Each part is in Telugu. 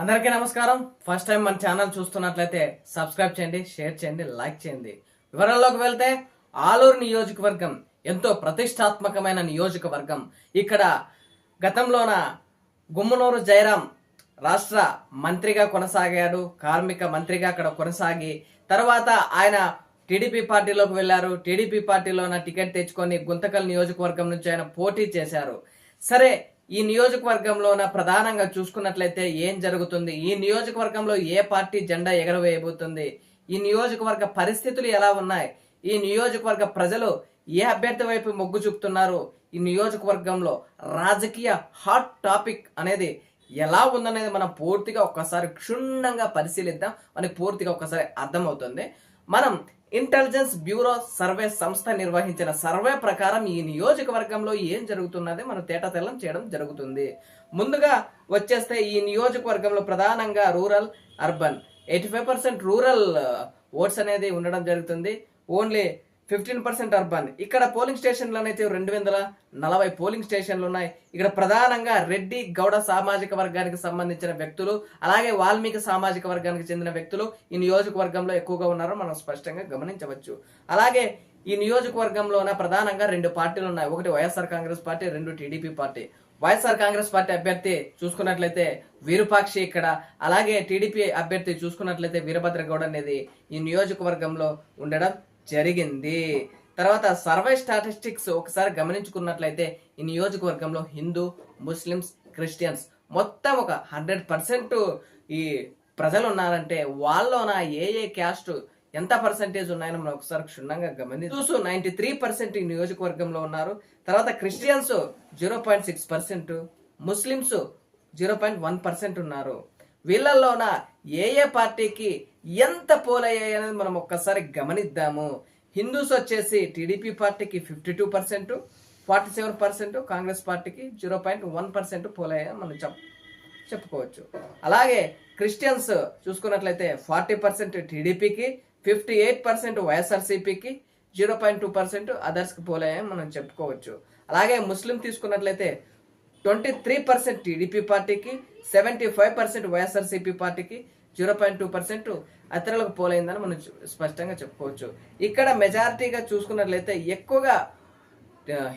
అందరికీ నమస్కారం. ఫస్ట్ టైం మన ఛానల్ చూస్తున్నట్లయితే సబ్స్క్రైబ్ చేయండి షేర్ చేయండి లైక్ చేయండి. వివరాల్లోకి వెళ్తే ఆలూరు నియోజకవర్గం ఎంతో ప్రతిష్టాత్మకమైన నియోజకవర్గం. ఇక్కడ గతంలోన గుమ్మనూరు జయరాం రాష్ట్ర మంత్రిగా కొనసాగాడు కార్మిక మంత్రిగా అక్కడ కొనసాగి తర్వాత ఆయన టీడీపీ పార్టీలోకి వెళ్ళారు. టీడీపీ పార్టీలోన టికెట్ తెచ్చుకొని గుంతకల్ నియోజకవర్గం నుంచి ఆయన పోటీ చేశారు. సరే ఈ నియోజకవర్గంలోన ప్రధానంగా చూసుకున్నట్లయితే ఏం జరుగుతుంది? ఈ నియోజకవర్గంలో ఏ పార్టీ జెండా ఎగరవేయబోతుంది? ఈ నియోజకవర్గ పరిస్థితులు ఎలా ఉన్నాయి? ఈ నియోజకవర్గ ప్రజలు ఏ అభ్యర్థి వైపు మొగ్గు చూపుతున్నారు? ఈ నియోజకవర్గంలో రాజకీయ హాట్ టాపిక్ అనేది ఎలా ఉందనేది మనం పూర్తిగా ఒక్కసారి క్షుణ్ణంగా పరిశీలిద్దాం. మనకి పూర్తిగా ఒక్కసారి అర్థమవుతుంది. మనం ఇంటెలిజెన్స్ బ్యూరో సర్వే సంస్థ నిర్వహించిన సర్వే ప్రకారం ఈ నియోజకవర్గంలో ఏం జరుగుతున్నది మనం తేటతెల్లం చేయడం జరుగుతుంది. ముందుగా వచ్చేస్తే ఈ నియోజకవర్గంలో ప్రధానంగా rural urban. Eighty five percent rural votes అనేది ఉండడం జరుగుతుంది. Only fifteen percent urban. ఇక్కడ పోలింగ్ స్టేషన్లు అయితే రెండు వందల నలభై పోలింగ్ స్టేషన్లు ఉన్నాయి ఇక్కడ ప్రధానంగా రెడ్డి గౌడ సామాజిక వర్గానికి సంబంధించిన వ్యక్తులు అలాగే వాల్మీకి సామాజిక వర్గానికి చెందిన వ్యక్తులు ఈ నియోజకవర్గంలో ఎక్కువగా ఉన్నారో. మనం స్పష్టంగా గమనించవచ్చు. అలాగే ఈ నియోజకవర్గంలోన ప్రధానంగా రెండు పార్టీలు ఉన్నాయి ఒకటి వైఎస్ఆర్ కాంగ్రెస్ పార్టీ రెండు TDP party. YSR Congress party అభ్యర్థి చూసుకున్నట్లయితే వీరుపాక్షి ఇక్కడ. అలాగే టీడీపీ అభ్యర్థి చూసుకున్నట్లయితే వీరభద్రగౌడ్ అనేది ఈ నియోజకవర్గంలో ఉండడం జరిగింది. తర్వాత సర్వే స్టాటిస్టిక్స్ ఒకసారి గమనించుకున్నట్లయితే ఈ నియోజకవర్గంలో హిందూ ముస్లిమ్స్ క్రిస్టియన్స్ మొత్తం ఒక హండ్రెడ్ పర్సెంట్ ఈ ప్రజలు ఉన్నారంటే వాళ్ళలోన ఏ ఏ క్యాస్ట్ ఎంత పర్సెంటేజ్ ఉన్నాయని మనం ఒకసారి క్షుణ్ణంగా గమనించి చూసు నైన్టీ త్రీ పర్సెంట్ ఈ నియోజకవర్గంలో ఉన్నారు. తర్వాత Christians zero point six percent Muslims zero point one percent ఉన్నారు. వీళ్ళల్లోన ఏ ఏ పార్టీకి ఎంత పోలయ్యాయి అనేది మనం ఒక్కసారి గమనిద్దాము. హిందూస్ వచ్చేసి టీడీపీ పార్టీకి fifty two percent forty seven percent Congress పార్టీకి జీరో పాయింట్ వన్ పర్సెంట్ పోలయ్యాయని మనం చెప్ చెప్పుకోవచ్చు. అలాగే క్రిస్టియన్స్ చూసుకున్నట్లయితే ఫార్టీ పర్సెంట్ టీడీపీకి ఫిఫ్టీ ఎయిట్ పర్సెంట్ వైఎస్ఆర్సీపీకి జీరో పాయింట్ టూ పర్సెంట్ అదర్స్కి పోలయ్యాయని మనం చెప్పుకోవచ్చు. అలాగే ముస్లిం తీసుకున్నట్లయితే ట్వంటీ త్రీ పర్సెంట్ టీడీపీ పార్టీకి సెవెంటీ ఫైవ్ పర్సెంట్ వైఎస్ఆర్సీపీ పార్టీకి జీరో పాయింట్ టూ పర్సెంట్ అతరులకు పోలైందని మనం స్పష్టంగా చెప్పుకోవచ్చు. ఇక్కడ మెజారిటీగా చూసుకున్నట్లయితే ఎక్కువగా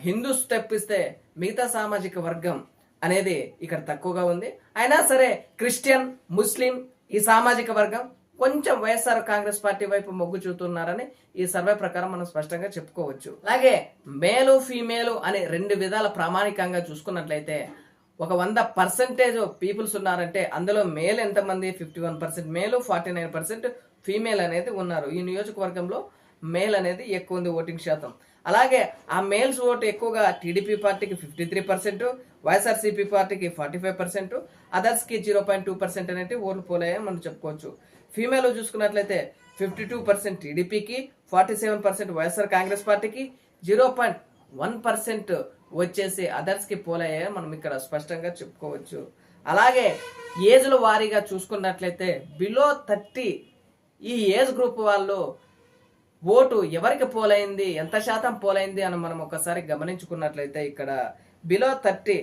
హిందూస్ తెప్పిస్తే మిగతా సామాజిక వర్గం అనేది ఇక్కడ తక్కువగా ఉంది. అయినా సరే క్రిస్టియన్ ముస్లిం ఈ సామాజిక వర్గం కొంచెం వైఎస్ఆర్ కాంగ్రెస్ పార్టీ వైపు మొగ్గు చూస్తున్నారని ఈ సర్వే ప్రకారం మనం స్పష్టంగా చెప్పుకోవచ్చు. అలాగే మేలు ఫీమేలు అనే రెండు విధాల ప్రామాణికంగా చూసుకున్నట్లయితే ఒక వంద పర్సెంటేజ్ పీపుల్స్ ఉన్నారంటే అందులో మేల్ ఎంతమంది? Fifty one percent male forty nine percent female అనేది ఉన్నారు. ఈ నియోజకవర్గంలో మేల్ అనేది ఎక్కువ ఉంది ఓటింగ్ శాతం. అలాగే ఆ మేల్స్ ఓటు ఎక్కువగా టీడీపీ పార్టీకి ఫిఫ్టీ త్రీ పర్సెంట్ వైఎస్ఆర్సీపీ పార్టీకి ఫార్టీ ఫైవ్ పర్సెంట్ అదర్స్కి జీరో పాయింట్ టూ పర్సెంట్ అనేది ఓట్లు పోలాయని మనం చెప్పుకోవచ్చు. ఫీమేల్ చూసుకున్నట్లయితే ఫిఫ్టీ టూ పర్సెంట్ టీడీపీకి forty seven percent YSR Congress పార్టీకి జీరో పాయింట్ వన్ పర్సెంట్ వచ్చేసి అదర్స్కి పోలయ్యే మనం ఇక్కడ స్పష్టంగా చెప్పుకోవచ్చు. అలాగే ఏజ్ల వారీగా చూసుకున్నట్లయితే బిలో థర్టీ ఈ ఏజ్ గ్రూప్ వాళ్ళు ఓటు ఎవరికి పోలైంది ఎంత శాతం పోలైంది అని మనం ఒకసారి గమనించుకున్నట్లయితే ఇక్కడ below thirty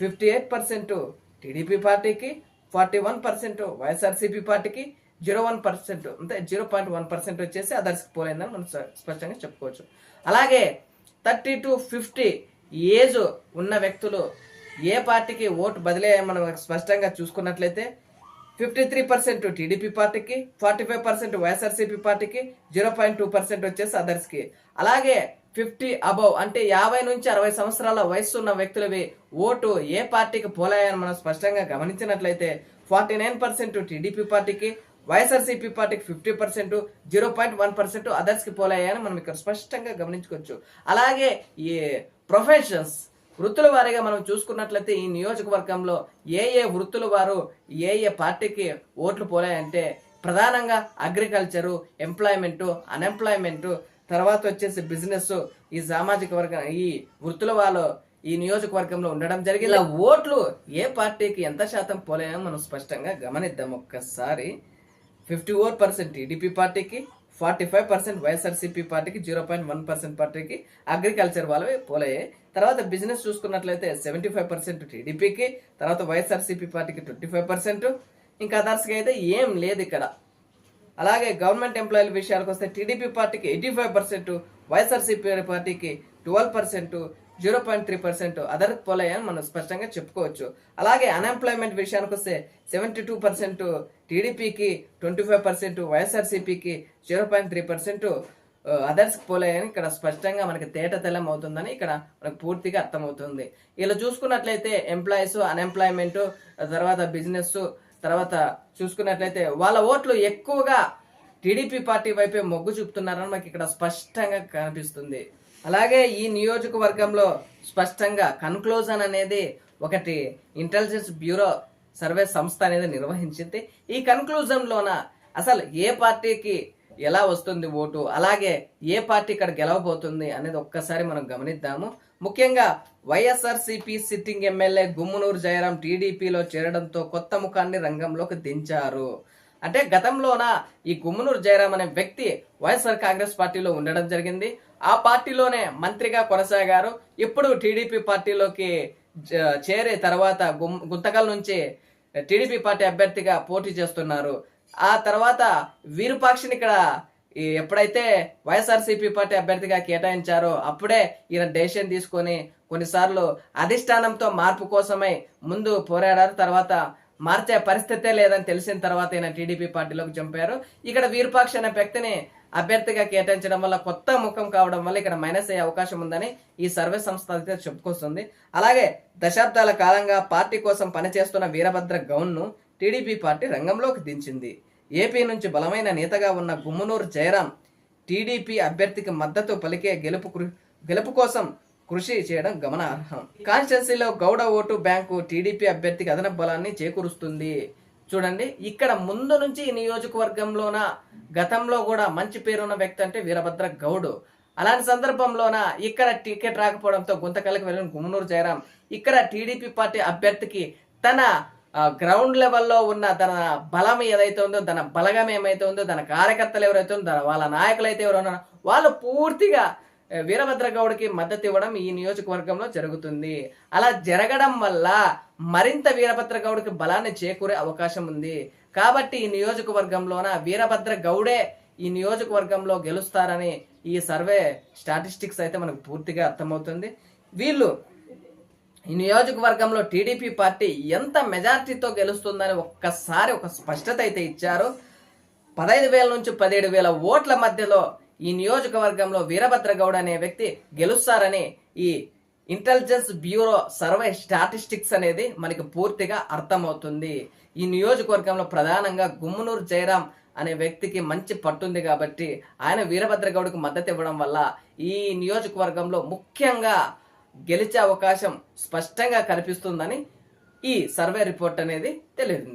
fifty eight percent TDP పార్టీకి ఫార్టీ వన్ పర్సెంట్ వైఎస్ఆర్సీపీ పార్టీకి జీరో వన్ పర్సెంట్ అంటే జీరో పాయింట్ వన్ పర్సెంట్ వచ్చేసి అదర్స్కి పోలైందని మనం స్పష్టంగా చెప్పుకోవచ్చు. అలాగే థర్టీ టు ఫిఫ్టీ ఏజ్ ఉన్న వ్యక్తులు ఏ పార్టీకి ఓటు బదిలీ మనం స్పష్టంగా చూసుకున్నట్లయితే ఫిఫ్టీ త్రీ పర్సెంట్ టీడీపీ పార్టీకి ఫార్టీ ఫైవ్ పర్సెంట్ వైఎస్ఆర్సీపీ పార్టీకి జీరో పాయింట్ టూ పర్సెంట్ వచ్చేసి అదర్స్కి అలాగే ఫిఫ్టీ అబవ్ అంటే యాభై నుంచి అరవై సంవత్సరాల వయసు ఉన్న వ్యక్తులవి ఓటు ఏ పార్టీకి పోలాయని మనం స్పష్టంగా గమనించినట్లయితే ఫార్టీ నైన్ పర్సెంట్ టీడీపీ పార్టీకి వైఎస్ఆర్సీపీ పార్టీకి fifty percent zero point one percent అదర్స్కి పోలాయని మనం ఇక్కడ స్పష్టంగా గమనించుకోవచ్చు. అలాగే ఈ ప్రొఫెషన్స్ వృత్తుల వారీగా మనం చూసుకున్నట్లయితే ఈ నియోజకవర్గంలో ఏ ఏ వృత్తుల వారు ఏ ఏ పార్టీకి ఓట్లు పోలాయంటే ప్రధానంగా అగ్రికల్చరు ఎంప్లాయ్మెంటు అన్ఎంప్లాయ్మెంటు తర్వాత వచ్చేసి బిజినెస్ ఈ సామాజిక వర్గం ఈ వృత్తుల వాళ్ళు ఈ నియోజకవర్గంలో ఉండడం జరిగింది. ఓట్లు ఏ పార్టీకి ఎంత శాతం పోలేమో మనం స్పష్టంగా గమనిద్దాం ఒక్కసారి. ఫిఫ్టీ ఫోర్ పర్సెంట్ టీడీపీ పార్టీకి ఫార్టీ ఫైవ్ పర్సెంట్ వైఎస్ఆర్సీపీ పార్టీకి జీరో పాయింట్ వన్ పర్సెంట్ పార్టీకి అగ్రికల్చర్ వాళ్ళవి పోలయ్యాయి తర్వాత బిజినెస్ చూసుకున్నట్లయితే సెవెంటీ ఫైవ్ పర్సెంట్ టీడీపీకి తర్వాత వైఎస్ఆర్సీపీ పార్టీకి ట్వంటీ ఫైవ్ పర్సెంట్. ఇంకా అదర్స్కి అయితే ఏం లేదు ఇక్కడ. అలాగే గవర్నమెంట్ ఎంప్లాయీల విషయాలకు వస్తే టీడీపీ పార్టీకి ఎయిటీ ఫైవ్ పర్సెంట్ వైఎస్ఆర్సీపీ పార్టీకి twelve percent zero point three percent other పోలయ్యని మనం స్పష్టంగా చెప్పుకోవచ్చు. అలాగే అన్ఎంప్లాయ్మెంట్ విషయానికి వస్తే సెవెంటీ టూ పర్సెంట్ టీడీపీకి ట్వంటీ ఫైవ్ పర్సెంట్ వైఎస్ఆర్సీపీకి zero point three percent others పోలేయని ఇక్కడ స్పష్టంగా మనకి తేట తెల్లం అవుతుందని ఇక్కడ మనకు పూర్తిగా అర్థమవుతుంది. ఇలా చూసుకున్నట్లయితే ఎంప్లాయీస్ అన్ఎంప్లాయ్మెంట్ తర్వాత బిజినెస్ తర్వాత చూసుకున్నట్లయితే వాళ్ళ ఓట్లు ఎక్కువగా టీడీపీ పార్టీ వైపే మొగ్గు చూపుతున్నారని మనకి ఇక్కడ స్పష్టంగా కనిపిస్తుంది. అలాగే ఈ నియోజకవర్గంలో స్పష్టంగా కన్క్లూజన్ అనేది ఒకటి ఇంటెలిజెన్స్ బ్యూరో సర్వే సంస్థ అనేది నిర్వహించింది. ఈ కన్క్లూజన్లోన అసలు ఏ పార్టీకి ఎలా వస్తుంది ఓటు అలాగే ఏ పార్టీ ఇక్కడ గెలవబోతుంది అనేది ఒక్కసారి మనం గమనిద్దాము. ముఖ్యంగా YSRCP sitting MLA Gummanur Jayaram టీడీపీలో చేరడంతో కొత్త ముఖాన్ని రంగంలోకి దించారు. అంటే గతంలోన ఈ గుమ్మునూరు జయరాం అనే వ్యక్తి వైఎస్ఆర్ కాంగ్రెస్ పార్టీలో ఉండడం జరిగింది. ఆ పార్టీలోనే మంత్రిగా కొనసాగారు. ఇప్పుడు టీడీపీ పార్టీలోకి చేరే తర్వాత గుంతకల్ నుంచి టీడీపీ పార్టీ అభ్యర్థిగా పోటీ చేస్తున్నారు. ఆ తర్వాత వీరుపాక్షిని ఇక్కడ ఎప్పుడైతే వైఎస్ఆర్సీపీ పార్టీ అభ్యర్థిగా కేటాయించారో అప్పుడే ఈయన డెసిషన్ తీసుకొని కొన్నిసార్లు అధిష్టానంతో మార్పు కోసమై ముందు పోరాడారు. తర్వాత మార్చే పరిస్థితే లేదని తెలిసిన తర్వాత ఈయన టీడీపీ పార్టీలోకి చంపారు. ఇక్కడ వీరుపాక్షి అనే వ్యక్తిని అభ్యర్థిగా కేటాయించడం వల్ల కొత్త ముఖం కావడం వల్ల ఇక్కడ మైనస్ అయ్యే అవకాశం ఉందని ఈ సర్వే సంస్థ అయితే చెప్పుకొస్తుంది. అలాగే దశాబ్దాల కాలంగా పార్టీ కోసం పనిచేస్తున్న వీరభద్ర గౌన్ను టీడీపీ పార్టీ రంగంలోకి దించింది. ఏపీ నుంచి బలమైన నేతగా ఉన్న గుమ్మనూరు జయరాం టీడీపీ అభ్యర్థికి మద్దతు పలికే గెలుపు గెలుపు కోసం కృషి చేయడం గమనార్హం. కాన్స్టిట్యున్సీలో గౌడ ఓటు బ్యాంకు టీడీపీ అభ్యర్థికి అదనపు బలాన్ని చేకూరుస్తుంది. చూడండి ఇక్కడ ముందు నుంచి ఈ నియోజకవర్గంలోన గతంలో కూడా మంచి పేరున్న వ్యక్తి అంటే వీరభద్ర గౌడు. అలాంటి సందర్భంలోన ఇక్కడ టికెట్ రాకపోవడంతో గుంతకల్కి వెళ్ళిన గుమ్మనూరు జయరాం ఇక్కడ టీడీపీ పార్టీ అభ్యర్థికి తన గ్రౌండ్ లెవెల్లో ఉన్న తన బలం ఏదైతే ఉందో తన బలగం ఏమైతే ఉందో తన కార్యకర్తలు ఎవరైతే ఉందో వాళ్ళ నాయకులు అయితే ఎవరు ఉన్నారో వాళ్ళు పూర్తిగా వీరభద్రగౌడ్కి వీరభద్ర మద్దతు ఇవ్వడం ఈ నియోజకవర్గంలో జరుగుతుంది. అలా జరగడం వల్ల మరింత వీరభద్రగౌడ్కి బలాన్ని చేకూరే అవకాశం ఉంది. కాబట్టి ఈ నియోజకవర్గంలోన వీరభద్ర గౌడే ఈ నియోజకవర్గంలో గెలుస్తారని ఈ సర్వే స్టాటిస్టిక్స్ అయితే మనకు పూర్తిగా అర్థమవుతుంది. వీళ్ళు ఈ నియోజకవర్గంలో టీడీపీ పార్టీ ఎంత మెజార్టీతో గెలుస్తుందని ఒక్కసారి ఒక స్పష్టత అయితే ఇచ్చారు. పదహైదు వేల నుంచి పదిహేడు వేల ఓట్ల మధ్యలో ఈ నియోజకవర్గంలో వీరభద్ర గౌడ్ అనే వ్యక్తి గెలుస్తారని ఈ ఇంటెలిజెన్స్ బ్యూరో సర్వే స్టాటిస్టిక్స్ అనేది మనకి పూర్తిగా అర్థమవుతుంది. ఈ నియోజకవర్గంలో ప్రధానంగా గుమ్మునూరు జయరాం అనే వ్యక్తికి మంచి పట్టుంది కాబట్టి ఆయన వీరభద్రగౌడ్కు మద్దతు ఇవ్వడం వల్ల ఈ నియోజకవర్గంలో ముఖ్యంగా గెలిచే అవకాశం స్పష్టంగా కనిపిస్తుందని ఈ సర్వే రిపోర్ట్ అనేది తెలియదు